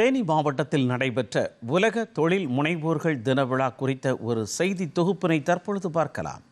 தேனி மாவட்டத்தில் நடைபெற்ற உலக தொழில் முனைவோர்கள் தின விழா குறித்த ஒரு செய்தி தொகுப்பினை தற்பொழுது பார்க்கலாம்.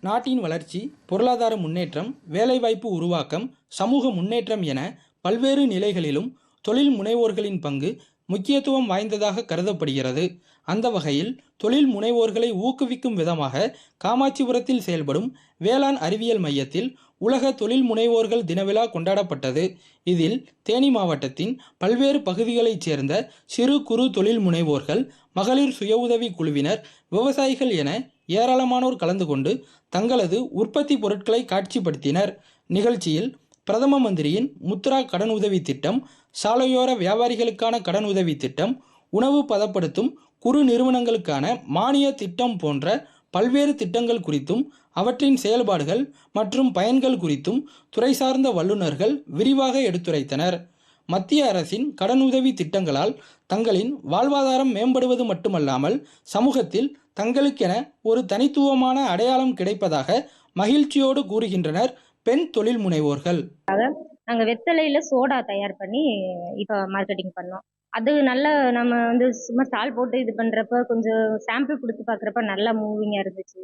நாட்டின் வளர்ச்சி பொருளாதார முன்னேற்றம் வேலைவாய்ப்பு உருவாக்கம் சமூக முன்னேற்றம் என பல்வேறு நிலைகளிலும் தொழில் முனைவோர்களின் பங்கு முக்கியத்துவம் வாய்ந்ததாக கருதப்படுகிறது. அந்த வகையில் தொழில் முனைவோர்களை ஊக்குவிக்கும் விதமாக காமாட்சிபுரத்தில் செயல்படும் வேளாண் அறிவியல் மையத்தில் உலக தொழில் முனைவோர்கள் தினவிழா கொண்டாடப்பட்டது. இதில் தேனி மாவட்டத்தின் பல்வேறு பகுதிகளைச் சேர்ந்த சிறு குறு தொழில் முனைவோர்கள் மகளிர் சுய உதவி குழுவினர் விவசாயிகள் என ஏராளமானோர் கலந்து கொண்டு தங்களது உற்பத்தி பொருட்களை காட்சிப்படுத்தினர். நிகழ்ச்சியில் பிரதம மந்திரியின் முத்ரா கடன் உதவி திட்டம் சாலையோர வியாபாரிகளுக்கான கடன் உதவி திட்டம் உணவு பதப்படுத்தும் குறு நிறுவனங்களுக்கான மானிய திட்டம் போன்ற பல்வேறு திட்டங்கள் குறித்தும் அவற்றின் செயல்பாடுகள் மற்றும் பயன்கள் குறித்தும் துறை சார்ந்த வல்லுநர்கள் விரிவாக எடுத்துரைத்தனர். மத்திய அரசின் கடனுதவி திட்டங்களால் தங்களின் வாழ்வாதாரம் மேம்படுவது மட்டுமல்லாமல் சமூகத்தில் தங்களுக்கென ஒரு தனித்துவமான அடையாளம் கிடைப்பதாக மகிழ்ச்சியோடு கூறுகின்றனர் பெண் தொழில் முனைவோர்கள் நாங்கள் வெத்தலையில் சோடா தயார் பண்ணி இப்போ மார்க்கெட்டிங் பண்ணோம். அது நல்ல நம்ம வந்து சும்மா ஸ்டால் போட்டு இது பண்ணுறப்ப கொஞ்சம் சாம்பிள் கொடுத்து பார்க்குறப்ப நல்லா மூவிங்காக இருந்துச்சு.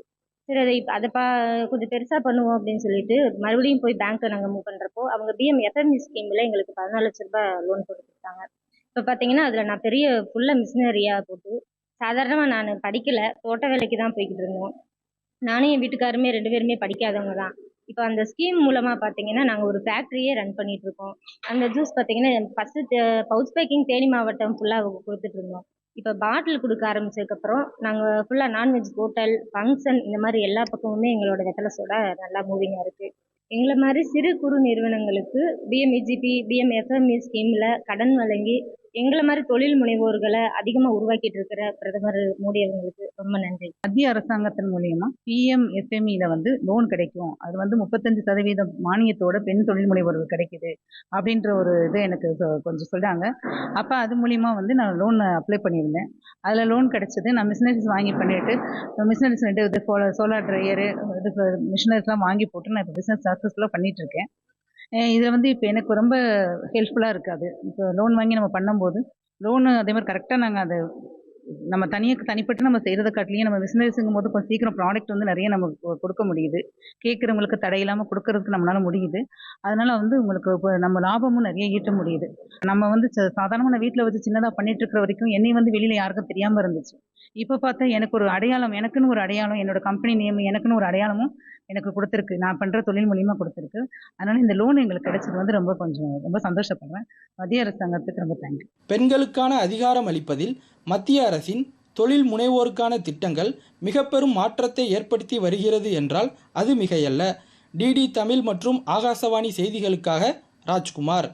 சரி அதை இப்போ அதை பா கொஞ்சம் பெருசாக பண்ணுவோம் அப்படின்னு சொல்லிட்டு மறுபடியும் போய் பேங்க்கில் நாங்கள் மூவ் பண்ணுறப்போ அவங்க பிஎம் எஃப்எம்இ ஸ்கீமில் எங்களுக்கு பதினாலு லட்ச ரூபாய் லோன் கொடுத்துருக்காங்க இப்போ பார்த்தீங்கன்னா அதில் நான் பெரிய ஃபுல்லாக மிஷினரியாக போட்டு சாதாரணமாக நான் படிக்கலை தோட்ட வேலைக்கு தான் போய்கிட்டு இருந்தோம். நானும் என் வீட்டுக்காருமே ரெண்டு பேருமே படிக்காதவங்க தான். இப்போ அந்த ஸ்கீம் மூலமாக பார்த்தீங்கன்னா நாங்கள் ஒரு ஃபேக்ட்ரியே ரன் பண்ணிட்டு இருக்கோம் அந்த ஜூஸ் பார்த்தீங்கன்னா ஃபஸ்ட்டு பவுச் பேக்கிங் தேனி மாவட்டம் ஃபுல்லாக கொடுத்துட்டு இருந்தோம் இப்போ பாட்டில் கொடுக்க ஆரம்பித்ததுக்கப்புறம் நாங்கள் ஃபுல்லாக நான்வெஜ் ஹோட்டல் ஃபங்க்ஷன் இந்த மாதிரி எல்லா பக்கமுமே எங்களோட வெத்தலை சோடா நல்லா மூவிங்காக இருக்குது எங்களை மாதிரி சிறு குறு நிறுவனங்களுக்கு பிஎம்இஜிபி பிஎம்எஃப்எம்இ ஸ்கீமில் கடன் வழங்கி எங்களை மாதிரி தொழில் முனைவோர்களை அதிகமாக உருவாக்கிட்டு இருக்கிற பிரதமர் மோடி அவங்களுக்கு ரொம்ப நன்றி. மத்திய அரசாங்கத்தின் மூலியமா பிஎம் எஸ்எம்இல வந்து லோன் கிடைக்கும். அது வந்து முப்பத்தஞ்சு சதவீதம் மானியத்தோட பெண் தொழில் முனைவோர்கள் கிடைக்குது அப்படின்ற ஒரு இது எனக்கு கொஞ்சம் சொல்றாங்க. அப்போ அது மூலியமா வந்து நான் லோன் அப்ளை பண்ணியிருந்தேன். அதில் லோன் கிடைச்சது நான் மிஷினரிஸ் வாங்கி பண்ணிட்டு மிஷினரிஸ் ரெண்டு இது சோலார் ட்ரையரு இது மிஷினரிஸ்லாம் வாங்கி போட்டு நான் இப்போ பிஸ்னஸ் சக்ஸஸ்ஃபுல்லாக பண்ணிட்டு இருக்கேன் இதில் வந்து இப்போ எனக்கு ரொம்ப ஹெல்ப்ஃபுல்லாக இருக்குது. அது இப்போ லோன் வாங்கி நம்ம பண்ணும்போது லோனு அதே மாதிரி கரெக்டாக நாங்கள் அதை நம்ம தனியாக தனிப்பட்டு நம்ம செய்கிறத காட்டிலையும் நம்ம பிஸ்னஸுங்கும் போது கொஞ்சம் சீக்கிரம் ப்ராடக்ட் வந்து நிறைய நமக்கு கொடுக்க முடியுது. கேட்குறவங்களுக்கு தடை இல்லாமல் கொடுக்கறதுக்கு நம்மளால முடியுது. அதனால வந்து உங்களுக்கு இப்போ நம்ம லாபமும் நிறைய ஈட்ட முடியுது. நம்ம வந்து சாதாரணமாக வீட்டில் வச்சு சின்னதாக பண்ணிட்டு இருக்கிற வரைக்கும் என்னை வந்து வெளியில் யாருக்கும் தெரியாமல் இருந்துச்சு. இப்போ பார்த்தா எனக்கு ஒரு அடையாளம் எனக்குன்னு ஒரு அடையாளம் என்னோட கம்பெனி நேம் எனக்குன்னு ஒரு அடையாளமும் எனக்கு கொடுத்துருக்கு. நான் பண்ணுற தொழில் மூலியமாக கொடுத்துருக்கு. அதனால இந்த லோன் எங்களுக்கு கிடைச்சது வந்து ரொம்ப கொஞ்சம் ரொம்ப சந்தோஷப்படுறேன். மத்திய அரசாங்கத்துக்கு ரொம்ப தேங்க்யூ பெண்களுக்கான அதிகாரம் அளிப்பதில் மத்திய அரசின் தொழில் முனைவோருக்கான திட்டங்கள் மிக பெரும் மாற்றத்தை ஏற்படுத்தி வருகிறது என்றால் அது மிகையல்ல. டிடி தமிழ் மற்றும் ஆகாசவாணி செய்திகளுக்காக ராஜ்குமார்.